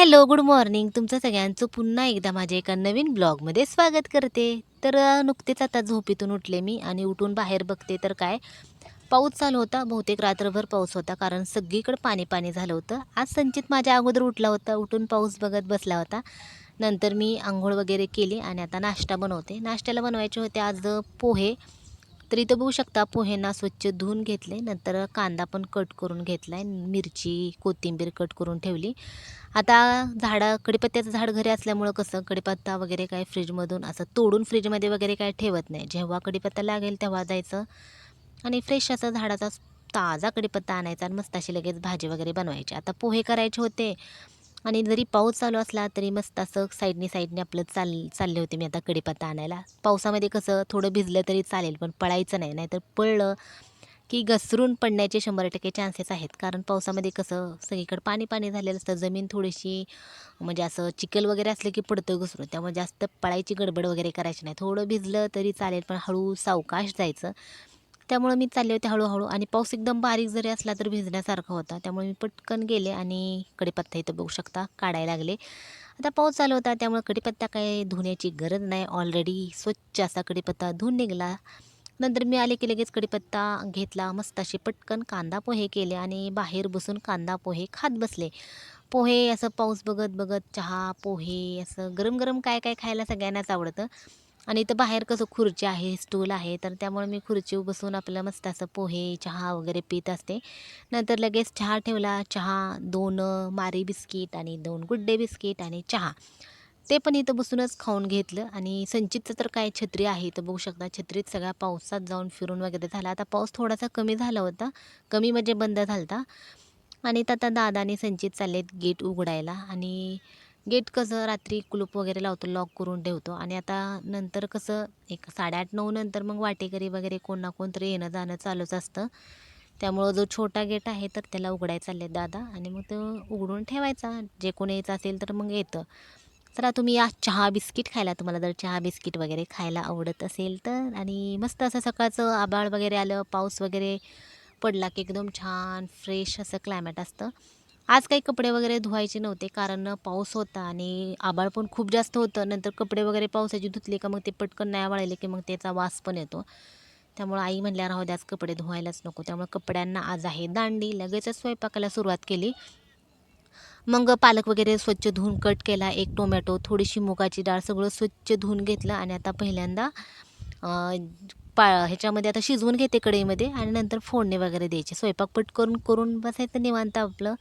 Hello good morning. तुमचं सगळ्यांचं पुन्हा एकदा माझ्या एका नवीन ब्लॉगमध्ये स्वागत करते. तर नुकतेच आता झोपेतून उठले मी आणि उठून बाहेर बघते तर काय पाऊस चालू होता. बहुतेक रात्रभर पाऊस होता कारण सगळीकडे पाणी पाणी झालं होतं. आज संचित माझ्या अगोदर उठला होता. उठून पाऊस बघत बसला होता. नंतर मी आंघोळ वगैरे केली आणि आता नाश्ता बनवते. नाश्त्याला बनवायचे होते आज पोहे. तर इथं बघू शकता पोहेना स्वच्छ धुवून घेतले नंतर कांदा पण कट करून घेतला आहे मिरची कोथिंबीर कट करून ठेवली. आता झाडं कडीपत्त्याचं झाड घरी असल्यामुळं कसं कडीपत्ता वगैरे काय फ्रीजमधून असं तोडून फ्रीजमध्ये वगैरे काय ठेवत नाही. जेव्हा कडीपत्ता लागेल तेव्हा जायचं. आणि फ्रेश असं झाडाचा ताजा कडीपत्ता आणायचा आणि मस्त अशी लगेच भाजी वगैरे बनवायची. आता पोहे करायचे होते. आणि जरी पाऊस चालू असला तरी मस्त असं साईडने साईडने आपलं चाल चालले होते मी आता कडीपत्ता आणायला. पावसामध्ये कसं थोडं भिजलं तरी चालेल पण पळायचं नाही. नाहीतर पळलं की घसरून पडण्याचे शंभर टक्के चान्सेस आहेत. कारण पावसामध्ये कसं सगळीकडे पाणी पाणी झालेलं असतं. जमीन थोडीशी म्हणजे असं चिखल वगैरे असलं की पडतं घसरून. त्यामुळे जास्त पळायची गडबड वगैरे करायची नाही. थोडं भिजलं तरी चालेल पण हळू सावकाश जायचं. त्यामुळं मी चालले होते हळूहळू. आणि पाऊस एकदम बारीक जरी असला तर भिजण्यासारखा होता. त्यामुळे मी पटकन गेले आणि कडीपत्ता इथं बघू शकता काढायला लागले. आता पाऊस चालू होता त्यामुळे कडीपत्ता काय धुण्याची गरज नाही. ऑलरेडी स्वच्छ असा कडीपत्ता धुवून निघाला. नंतर मी आले की लगेच कडीपत्ता घेतला मस्त असे पटकन कांदा पोहे केले आणि बाहेर बसून कांदा पोहे खात बसले. पोहे असं पाऊस बघत बघत चहा पोहे असं गरम गरम काय काय खायला सगळ्यांनाच आवडतं. आणि इथं बाहेर कसं खुर्ची आहे स्टूल आहे तर त्यामुळे मी खुर्चीवर बसून आपलं मस्त असं पोहे चहा वगैरे पित असते. नंतर लगेच चहा ठेवला चहा दोन मारी बिस्किट आणि दोन गुड्डे बिस्किट आणि चहा. ते पण इथं बसूनच खाऊन घेतलं आणि संचितचं तर काय छत्री आहे इथं बघू शकता छत्रीत सगळ्या पावसात जाऊन फिरून वगैरे झाला. आता पाऊस थोडासा कमी झाला होता कमी म्हणजे बंद झाला होता आणि तर आता दादा आणि संचित चाललेत गेट उघडायला आणि गेट कसं रात्री कुलूप वगैरे लावतो लॉक करून ठेवतो आणि आता नंतर कसं एक साडेआठ नऊ नंतर मग वाटेकरी वगैरे कोण ना कोण तरी येणं जाणं चालूच असतं. त्यामुळं जो छोटा गेट आहे तर त्याला उघडायचा चालले दादा आणि मग तो उघडून ठेवायचा. जे कोणी यायचं असेल तर मग येतं. चला तुम्ही या चहा बिस्किट खायला. तुम्हाला जर चहा बिस्किट वगैरे खायला आवडत असेल तर आणि मस्त असं सकाळचं आबाळ वगैरे आलं पाऊस वगैरे पडला की एकदम छान फ्रेश असं क्लायमेट असतं. आज काही कपडे वगैरे धुवायचे नव्हते कारण पाऊस होता आणि आबाळ पण खूप जास्त होतं. नंतर कपडे वगैरे पावसाची धुतले का मग ते पटकन नाही वाळले की मग त्याचा वास पण येतो. त्यामुळं आई म्हणल्या राहू द्या आज कपडे धुवायलाच नको. त्यामुळे कपड्यांना आज आहे दांडी. लगेचच स्वयंपाकाला सुरुवात केली. मग पालक वगैरे स्वच्छ धुवून कट केला. एक टोमॅटो थोडीशी मुगाची डाळ सगळं स्वच्छ धुवून घेतलं आणि आता पहिल्यांदा पा ह्याच्यामध्ये आता शिजवून घेते कढईमध्ये आणि नंतर फोडणी वगैरे द्यायची. स्वयंपाक पट करून करून बसायचं निवांत आपलं.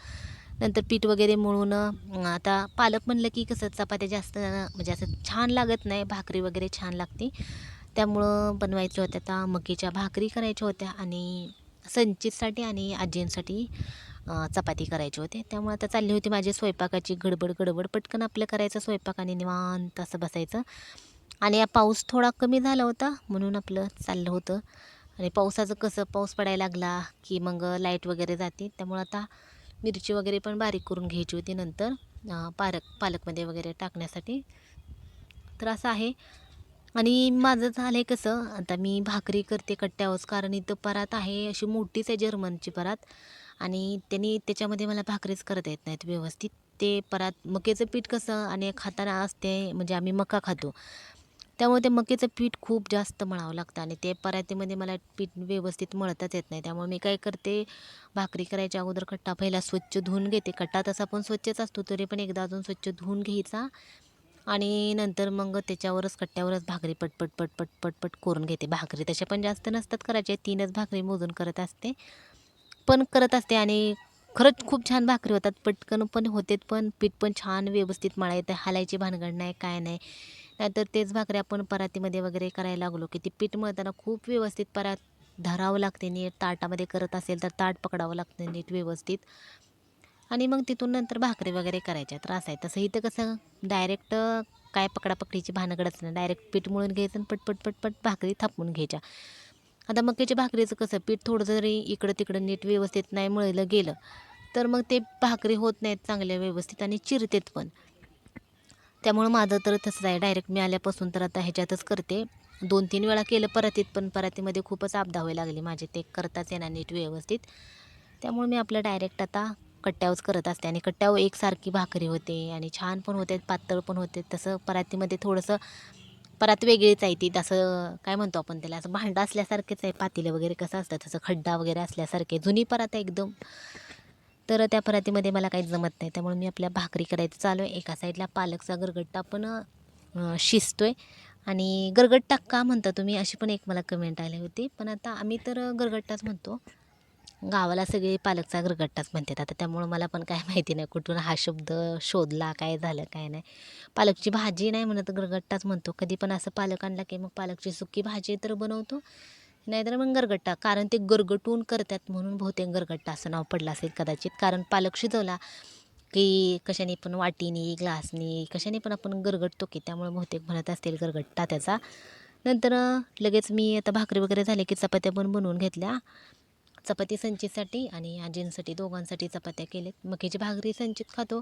नंतर पीठ वगैरे मळून आता पालक म्हणलं की कसं चपात्या जास्त म्हणजे असं छान लागत नाही भाकरी वगैरे छान लागते. त्यामुळं बनवायच्या होत्या आता मकीच्या भाकरी करायच्या होत्या आणि संचितसाठी आणि आजींसाठी चपाती करायची होती. त्यामुळे आता चालली होती माझी स्वयंपाकाची गडबड गडबड. पटकन आपलं करायचं स्वयंपाक आणि निवांत असं बसायचं. आणि या पाऊस थोडा कमी झाला होता म्हणून आपलं चाललं होतं. आणि पावसाचं कसं पाऊस पडायला लागला की मग लाइट वगैरे जाते. त्यामुळं आता मिरची वगैरे पण बारीक करून घ्यायची होती नंतर पालक पालकमध्ये वगैरे टाकण्यासाठी. तर असं आहे. आणि माझं झालं आहे कसं आता मी भाकरी करते कट्ट्यावरच कारण इथं परात आहे अशी मोठीच आहे जर्मनची परात. आणि त्यांनी त्याच्यामध्ये मला भाकरीच करता येत नाहीत व्यवस्थित. ते परात मकेचं पीठ कसं आणि खाताना असते म्हणजे आम्ही मका खातो. त्यामुळे ते मक्याचं पीठ खूप जास्त मळावं लागतं आणि ते परातीमध्ये मला पीठ व्यवस्थित मळताच येत नाही. त्यामुळे मी काय करते भाकरी करायच्या अगोदर कट्टा पहिला स्वच्छ धुवून घेते. कट्टा तसा पण स्वच्छच असतो तरी पण एकदा अजून स्वच्छ धुवून घ्यायचा. आणि नंतर मग त्याच्यावरच कट्ट्यावरच भाकरी पटपट पटपट पटपट करून घेते. भाकरी तशा पण जास्त नसतात करायचे तीनच भाकरी मोजून करत असते. पण करत असते आणि खरंच खूप छान भाकरी होतात. पटकन पण होतेत पण पीठ पण छान व्यवस्थित मळायचं. हालायची भानगड नाही काय नाही. नाहीतर तेच भाकरी आपण परातीमध्ये वगैरे करायला लागलो की ते पीठ मळताना खूप व्यवस्थित परात धरावं लागते नीट ताटामध्ये करत असेल तर ताट पकडावं लागतं नीट व्यवस्थित. आणि मग तिथून नंतर भाकरी वगैरे करायच्या त्रास आहे. तसं इथं कसं डायरेक्ट काय पकडापकडीची भानगडच नाही डायरेक्ट पीठ मळून घ्यायचं आणि पटपट पटपट भाकरी थापून घ्यायच्या. आता मक्याच्या भाकरीचं कसं पीठ थोडं जरी इकडं तिकडं नीट व्यवस्थित नाही मळलं गेलं तर मग ते भाकरी होत नाहीत चांगल्या व्यवस्थित आणि चिरतेत पण. त्यामुळं माझं तर तसंच आहे. डायरेक्ट मी आल्यापासून तर आता ह्याच्यातच करते. दोन तीन वेळा केलं परातीत पण परातीमध्ये खूपच आपदा व्हायला लागली. माझे ते करताच येणार नीट व्यवस्थित. त्यामुळे मी आपलं डायरेक्ट आता कट्ट्यावच करत असते. आणि कट्ट्यावर एकसारखी भाकरी होते आणि छान पण होते पातळ पण होते. तसं परातीमध्ये थोडंसं परात वेगळीच आहे ती. तसं काय म्हणतो आपण त्याला? असं भांडं असल्यासारखेच आहे. पातेलं वगैरे कसं असतं? तसं खड्डा वगैरे असल्यासारखे जुनी परात आहे एकदम. तर त्या परातीमध्ये मला काही जमत नाही. त्यामुळे मी आपल्या भाकरी करायचं चालू आहे. एका साईडला पालकचा गरगट्टा पण शिजतो आहे आणि गरगट्टा का म्हणता तुम्ही? अशी पण एक मला कमेंट आली होती. पण आता आम्ही तर गरगट्टाच म्हणतो. गावाला सगळे पालकचा गरगट्टाच म्हणतात. आता त्यामुळं मला पण काय माहिती नाही कुठून हा शब्द शोधला काय झालं काय नाही. पालकची भाजी नाही म्हणत गरगट्टाच म्हणतो. कधी पण असं पालक आणला की मग पालकची सुकी भाजी तर बनवतो. नाहीतर मग गरगट्टा कारण ते गरगटून करतात म्हणून बहुतेक गरगट्टा असं नाव पडलं असेल कदाचित. कारण पालक शिजवला की कशाने पण वाटीने ग्लासने कशाने पण आपण गरगटतो की त्यामुळे बहुतेक म्हणत असतील गरगट्टा त्याचा. नंतर लगेच मी आता भाकरी वगैरे झाले की चपात्या पण बनवून घेतल्या. चपाती संचीसाठी आणि आजींसाठी दोघांसाठी चपात्या केल्यात. मकीची भाकरी संचित खातो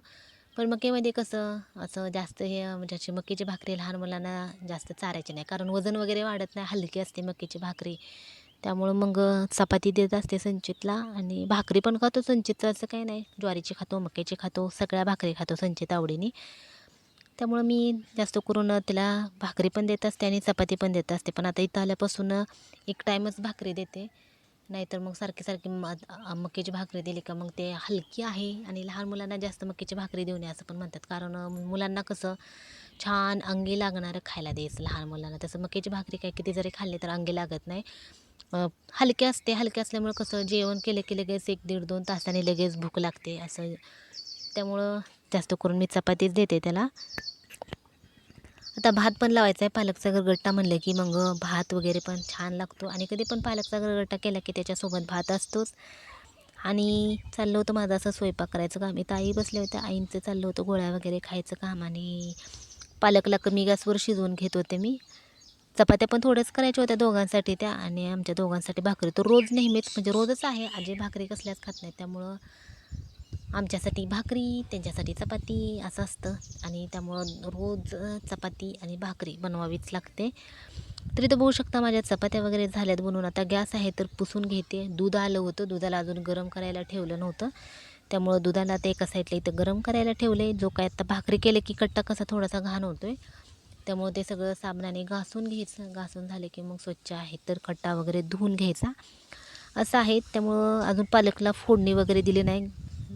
पण मक्यामध्ये कसं असं जास्त हे म्हणजे अशी मक्याची भाकरी लहान मुलांना जास्त चारायची नाही. कारण वजन वगैरे वाढत नाही हलकी असते मक्याची भाकरी. त्यामुळं मग चपाती देत असते संचितला आणि भाकरी पण खातो. संचितचं असं काही नाही ज्वारीची खातो मक्याची खातो सगळ्या भाकरी खातो संचित आवडीने. त्यामुळं मी जास्त करून तिला भाकरी पण देत असते आणि चपाती पण देत असते. पण आता इथं आल्यापासून एक टाईमच भाकरी देते. नाहीतर मग सारखी सारखी म मक्याची भाकरी दिली का मग ते हलकी आहे आणि लहान मुलांना जास्त मक्याची भाकरी देऊ नये असं पण म्हणतात. कारण मुलांना कसं छान अंगी लागणारं खायला द्यायचं लहान मुलांना. तसं मक्याची भाकरी काय किती जरी खाल्ली तर अंगी लागत नाही. हलके असते. हलके असल्यामुळं कसं जेवण केलं की लगेच एक दीड दोन तासाने लगेच भूक लागते असं. त्यामुळं जास्त करून मी चपातीच देते त्याला. आता भात पण लावायचा आहे पालकचा गरगट्टा म्हणलं की मग भात वगैरे पण छान लागतो. आणि कधी पण पालकचा गरगट्टा केला की त्याच्यासोबत भात असतोच. आणि चाललं होतं माझं असं स्वयंपाक करायचं काम. इथं आई बसले होत्या. आईंचं चाललं होतं गोळ्या वगैरे खायचं काम आणि पालकला कमी गॅसवर शिजवून घेत होते मी. चपात्या पण थोड्याच करायच्या होत्या दोघांसाठी त्या आणि आमच्या दोघांसाठी भाकरी तर रोज नेहमीच म्हणजे रोजच आहे. आजी भाकरी कसल्याच खात नाही त्यामुळं आमच्यासाठी भाकरी त्यांच्यासाठी चपाती असं असतं. आणि त्यामुळं रोज चपाती आणि भाकरी बनवावीच लागते. तरी तर बघू शकता माझ्या चपात्या वगैरे झाल्यात बनवून. आता गॅस आहे तर पुसून घेते. दूध आलं होतं. दुधाला अजून गरम करायला ठेवलं नव्हतं. त्यामुळं दुधाला ते एका साईडला इथं गरम करायला ठेवलं. आहे जो काय आता भाकरी केले की कट्टा कसा थोडासा घाण होतो आहे त्यामुळं ते सगळं साबणाने घासून घ्यायचं. घासून झाले की मग स्वच्छ आहे तर कट्टा वगैरे धुवून घ्यायचा. असं आहे. त्यामुळं अजून पालकला फोडणी वगैरे दिली नाही.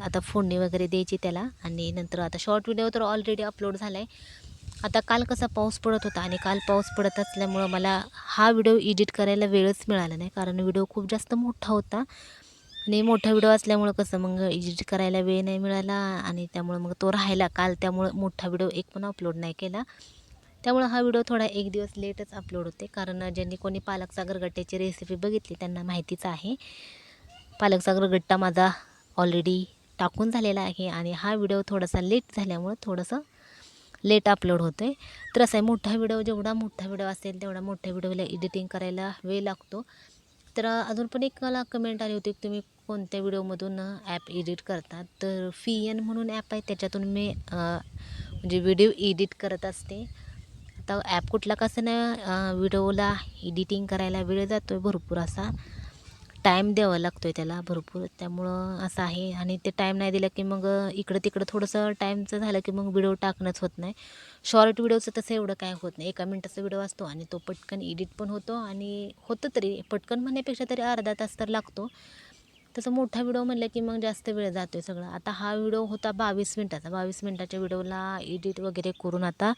आता फोडणी वगैरे द्यायची त्याला आणि नंतर आता शॉर्ट व्हिडिओ तर ऑलरेडी अपलोड झाला आहे आता काल कसा पाऊस पडत होता आणि काल पाऊस पडत असल्यामुळं मला हा व्हिडिओ एडिट करायला वेळच मिळाला नाही. कारण व्हिडिओ खूप जास्त मोठा होता आणि मोठा व्हिडिओ असल्यामुळं कसं मग एडिट करायला वेळ नाही मिळाला आणि त्यामुळं मग तो राहिला. काल त्यामुळं मोठा व्हिडिओ एक पण अपलोड नाही केला. त्यामुळं हा व्हिडिओ थोडा एक दिवस लेटच अपलोड होते. कारण ज्यांनी कोणी पालक सागरगट्ट्याची रेसिपी बघितली त्यांना माहितीच आहे. पालक सागरगट्टा माझा ऑलरेडी टाकून झालेला आहे आणि हा व्हिडिओ थोडासा लेट झाल्यामुळं थोडंसं लेट अपलोड होतो आहे तर असं आहे मोठा व्हिडिओ जेवढा मोठा व्हिडिओ असेल तेवढा मोठ्या व्हिडिओला एडिटिंग करायला वेळ लागतो. तर अजून पण एक मला कमेंट आली होती की तुम्ही कोणत्या व्हिडिओमधून ॲप एडिट करतात तर फी एन म्हणून ॲप आहे त्याच्यातून मी म्हणजे व्हिडिओ एडिट करत असते. आता ॲप कुठला कसं ना व्हिडिओला एडिटिंग करायला वेळ जातो आहे भरपूर असा. टाईम द्यावा लागतो आहे त्याला भरपूर. त्यामुळं असं आहे. आणि ते टाईम नाही दिला की मग इकडं तिकडं थोडंसं टाईमचं झालं की मग व्हिडिओ टाकणंच होत नाही. शॉर्ट व्हिडिओचं तसं एवढं काय होत नाही. एका मिनटाचा व्हिडिओ असतो आणि तो पटकन एडिट पण होतो आणि होतं तरी पटकन म्हणण्यापेक्षा तरी अर्धा तास तर लागतो. तसं मोठा व्हिडिओ म्हणलं की मग जास्त वेळ जातो आहे सगळं. आता हा व्हिडिओ होता बावीस मिनटाचा. बावीस मिनटाच्या व्हिडिओला एडिट वगैरे करून आता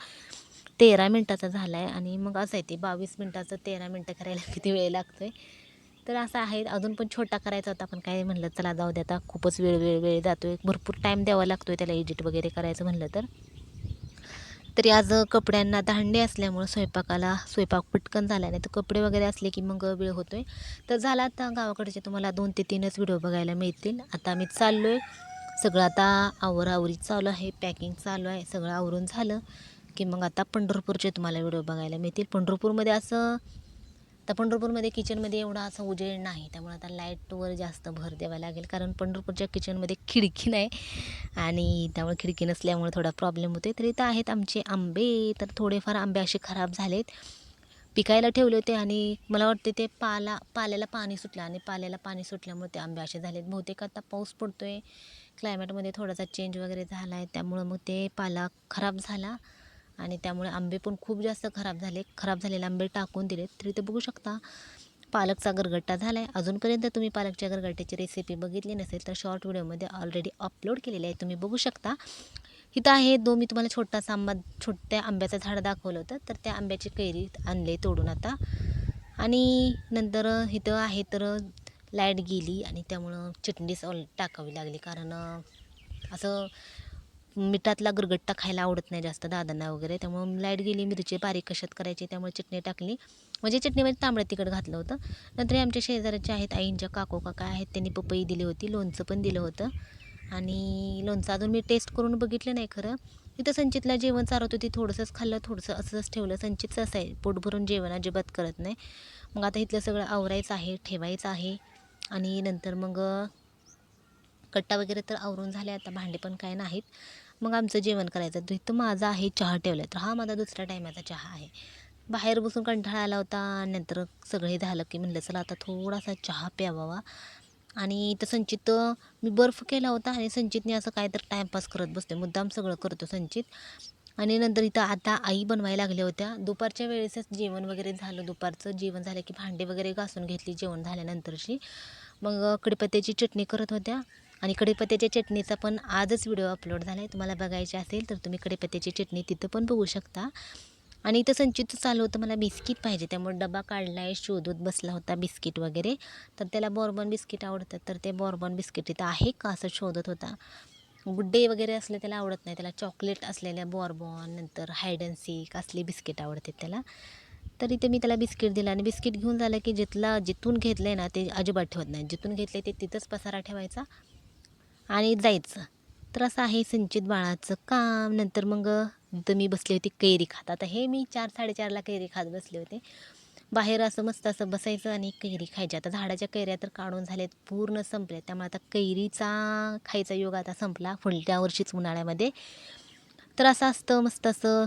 तेरा मिनटाचा झाला आहे आणि मग असं आहे ते बावीस मिनटाचं तेरा मिनटं करायला किती वेळ लागतो आहे तर असं आहे अजून पण छोटा करायचा होता. पण काय म्हणलं चला जाऊ दे आता. खूपच वेळ वेळ वेळ जातो आहे भरपूर टाईम द्यावा लागतो आहे त्याला एडिट वगैरे करायचं म्हणलं तर. तरी आज कपड्यांना दांडे असल्यामुळं स्वयंपाकाला स्वयंपाक पटकन झाला नाही. तर कपडे वगैरे असले की मग वेळ होतो आहे तर झाला आता गावाकडचे तुम्हाला दोन ते तीनच व्हिडिओ बघायला मिळतील. आता आम्ही चाललो आहे सगळं आता आवरावरी चालू आहे. पॅकिंग चालू आहे. सगळं आवरून झालं की मग आता पंढरपूरचे तुम्हाला व्हिडिओ बघायला मिळतील. पंढरपूरमध्ये असं तर पंढरपूरमध्ये किचनमध्ये एवढा असा उजेड नाही. त्यामुळे आता लाईटवर जास्त भर द्यावा लागेल. कारण पंढरपूरच्या किचनमध्ये खिडकी नाही आणि त्यामुळे खिडकी नसल्यामुळे थोडा प्रॉब्लेम होते तरी तर आहेत आमचे आंबे. तर थोडेफार आंबे असे खराब झालेत. पिकायला ठेवले होते आणि मला वाटते ते पाला पाल्याला पाणी सुटलं आणि पाल्याला पाणी सुटल्यामुळे ते आंबे असे झालेत. बहुतेक आता पाऊस पडतो आहे क्लायमेटमध्ये थोडासा चेंज वगैरे झाला आहे त्यामुळं मग ते पाला खराब झाला. आणि त्यामुळे आंबे पण खूप जास्त खराब झाले. खराब झालेले आंबे टाकून दिले तरी ते बघू शकता पालकचा गरगट्टा झाला आहे अजूनपर्यंत तुम्ही पालकच्या गरगट्ट्याची रेसिपी बघितली नसेल तर शॉर्ट व्हिडिओमध्ये ऑलरेडी अपलोड केलेली आहे. तुम्ही बघू शकता. इथं आहे दो मी तुम्हाला छोटासा आंबा छोट्या आंब्याचं झाड दाखवलं होतं. तर त्या आंब्याची कैरी आणले तोडून आता. आणि नंतर इथं आहे तर लाइट गेली आणि त्यामुळं चटणीच ऑल टाकावी लागली. कारण असं मिठातला गरगट्टा खायला आवडत नाही जास्त दादांना वगैरे. त्यामुळं लाइट गेली मिरची बारीक कशात करायची त्यामुळे चटणी टाकली. म्हणजे चटणीमध्ये तांबडं तिखट घातलं होतं. नंतर आमच्या शेजाऱ्याचे आहेत आईंच्या काको काका आहेत. त्यांनी पपई दिली होती लोणचं पण दिलं होतं. आणि लोणचं अजून मी टेस्ट करून बघितलं नाही खरं. तिथं संचितला जेवण चारवत होती थोडंसंच खाल्लं थोडंसं असंच ठेवलं. संचितचं असं आहे पोट भरून जेवण अजिबात करत नाही. मग आता इथलं सगळं आवरायचं आहे ठेवायचं आहे. आणि नंतर मग कट्टा वगैरे तर आवरून झाले आता भांडे पण काय नाहीत. मग आमचं जेवण करायचं. तिथं इथं माझा आहे चहा ठेवला तर हा माझा दुसऱ्या टायमाचा चहा आहे. बाहेर बसून कंटाळा आला होता. नंतर सगळे झालं की म्हणलं चला आता थोडासा चहा प्यावावा. आणि इथं संचित मी बर्फ केला होता आणि संचितने असं काय तर टाईमपास करत बसते मुद्दाम सगळं करतो संचित. आणि नंतर इथं आता आई बनवायला लागल्या होत्या. दुपारच्या वेळेसच जेवण वगैरे झालं. दुपारचं जेवण झालं की भांडे वगैरे घासून घेतली जेवण झाल्यानंतरची. मग कढीपत्त्याची चटणी करत होत्या. आणि कढीपत्त्याच्या चटणीचा पण आजच व्हिडिओ अपलोड झाला आहे तुम्हाला बघायचे असेल तर तुम्ही कढीपत्त्याची चटणी तिथं पण बघू शकता. आणि इथं संचित चालू होतं मला बिस्किट पाहिजे त्यामुळे डबा काढला आहे शोधत बसला होता बिस्किट वगैरे. तर त्याला बॉर्बन बिस्किट आवडतात तर ते बॉर्बन बिस्किट इथं आहे का असं शोधत होता. गुड्डे वगैरे असले त्याला आवडत नाही त्याला चॉकलेट असलेल्या बॉर्बॉन नंतर हायड अँड सीक असली बिस्किट आवडते त्याला. तर इथे मी त्याला बिस्किट दिलं आणि बिस्किट घेऊन झालं की जिथला जिथून घेतलं आहे ना ते अजिबात ठेवत नाही. जिथून घेतले ते तिथंच पसारा ठेवायचा. आणि जायचं. तर असं आहे संचित बाळाचं काम. नंतर मग तर मी बसली होती कैरी खात. आता हे मी चार साडेचारला कैरी खात बसले होते. बाहेर असं मस्त असं बसायचं आणि कैरी खायची. आता झाडाच्या कैऱ्या तर काढून झाल्यात पूर्ण संपल्या त्यामुळे आता कैरीचा खायचा योग आता संपला फुलट्या वर्षीच उन्हाळ्यामध्ये. तर असं असतं मस्त असं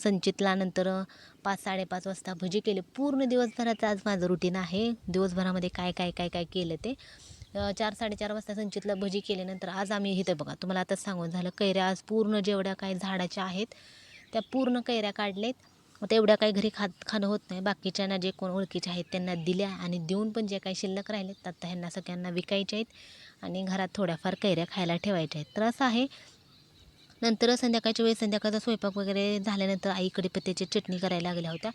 संचितला नंतर पाच साडेपाच वाजता भजी केले. पूर्ण दिवसभराचं आज माझं रुटीन आहे. दिवसभरामध्ये काय काय काय काय केलं ते. चार साडेचार वाजता संचितला भजी केल्यानंतर आज आम्ही इथे बघा. तुम्हाला आताच सांगून झालं कैऱ्या आज पूर्ण जेवढ्या काय झाडाच्या आहेत त्या पूर्ण कैऱ्या काढलेत आता तेवढ्या काही घरी खात खाणं होत नाही. बाकीच्यांना जे कोण ओळखीचे आहेत त्यांना दिल्या आणि देऊन पण जे काही शिल्लक राहिलेत आता ह्यांना सगळ्यांना विकायचे आहेत आणि घरात थोड्याफार कैऱ्या खायला ठेवायच्या आहेत. तर असं आहे. नंतर संध्याकाळच्या वेळेस संध्याकाळचा स्वयंपाक वगैरे झाल्यानंतर आई कढीपत्त्याची चटणी करायला लागल्या होत्या.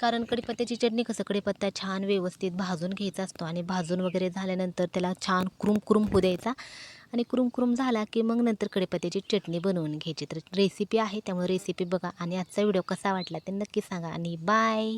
कारण कढीपत्त्याची चटणी कसं कढीपत्ता छान व्यवस्थित भाजून घ्यायचा असतो आणि भाजून वगैरे झाल्यानंतर त्याला छान कुरुम कुरुम होऊ द्यायचा. आणि कुरुम कुरुम झाला की मग नंतर कढीपत्त्याची चटणी बनवून घ्यायची. तर रेसिपी आहे त्यामुळे रेसिपी बघा. आणि आजचा व्हिडिओ कसा वाटला ते नक्की सांगा. आणि बाय